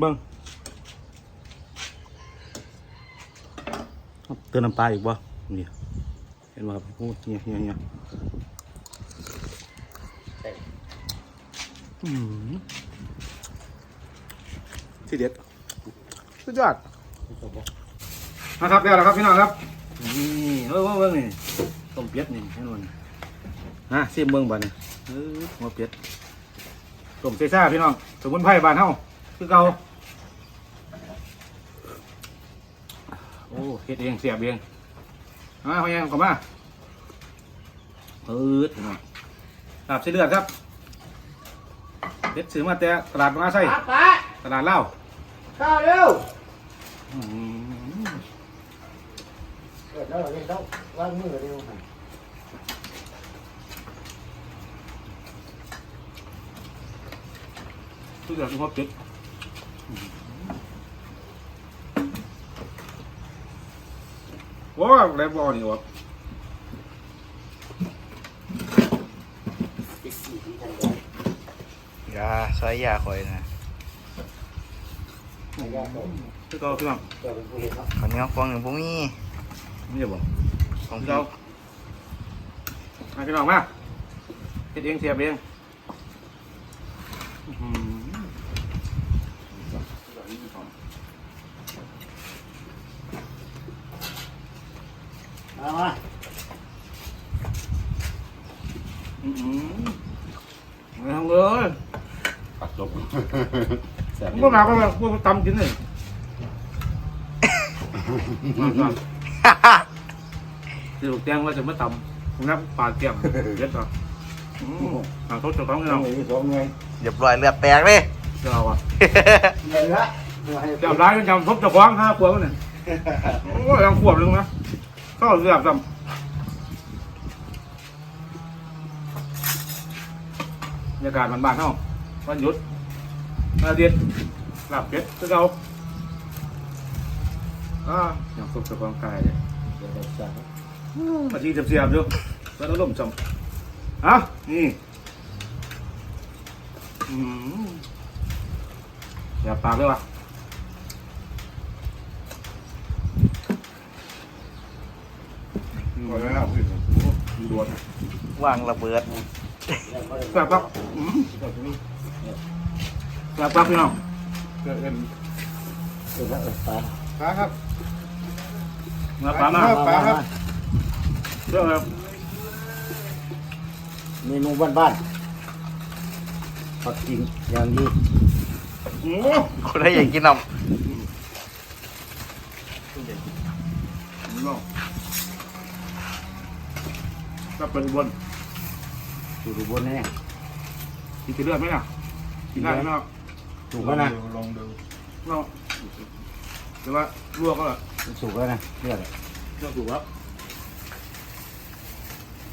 เบิ้งเติมน้ำปลาอีกบ่นี่เห็นว่าพูดเนี่ยเนี่ยเนี่ยอืมที่เด็ดสุดยอดนะครับเดี๋ยวแล้วครับพี่น้องครับ นี่เบิ้งเบิ้งเบิ้งนี่ต้มเป็ดนี่ให้นวลฮะซิมเบิ้งบ่เนี่ยเออหัวเป็ดต้มเซซ่าพี่น้องสมุนไพรบ้านเฮาคือเก่า อ้เฮ็ดเองเสียบเองมาเขายังเข้ามาเออพี่น้องลาบเส้นเลือดครับเด็ดซื้อมาแต่ตลาดบางอาไซป้าป้าตลาดเหล้าข้าวเร็วอืมเกิดแล้วเร็วต้องวางมือเร็วหน่อยสุดยอดที่หัวเป็ด ว้าวแล้วบอนี่วะยาซอยยาคอยนะคือเก่าพี่น้องเกิดเป็นผู้เห็นเนาะข้าวเหนียวฟองหนึ่งพวกนี้นี่จะบอกของคือพี่เก่ามาพี่น้องมาเฮ็ดเองเสียบเองอื้อหือ เอามา อื้อหือไม่ทำเลย ปัด จบแสบผมก็มาก็มาพวกตำกินเลยมาก่อนเดี๋ยวแจ้งว่าจะมาตำผมนับปลาเกี่ยมเย็ดก่อนอืมหางเขาจะต้องให้เราหนึ่งสองไงเรียบร้อยเลือดแตกเลยเจ้าอะเหลือเหลือให้เจ้าร้ายมันจำทบเจะคว้าของห้าขวบแล้วเนี่ยโอ้ยยังขวบนึงนะก็เรียบจำบรรยากาศมันบ้านๆเท่า วันหยุดมาเดียนหลับเป็ดคือเราอ่ายังทบเจะคว้าของกายเลยเดี๋ยวเราจะมาทีเสียบๆอยู่แล้วเราล่มจำอะนี่อืมอย่าปากเลยวะพอแล้วพี่ดวนวางระเบิดแซ่บครับอืม แซ่บครับพี่น้องเกิดเป็นเกิดแล้วเออป้าปลาครับเนื้อปลามาปลาครับเรื่องครับเมนูบ้านๆผักจริงอย่างดีโอ้คนได้อยากกินน้น้องก็เป็นบนสูตรอุบนแน่กินจะเลือดไหมอะกินได้ไหมเนาะถูกแล้วนะลองดูเนาะแต่ว่าลวกก็แหละถูกแล้วนะเลือดเจ้าถูกแล้ว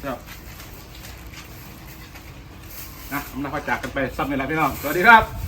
เจ้าอะผมนักพาจากกันไปซ้ำนี่แหละพี่น้อง สวัสดีครับ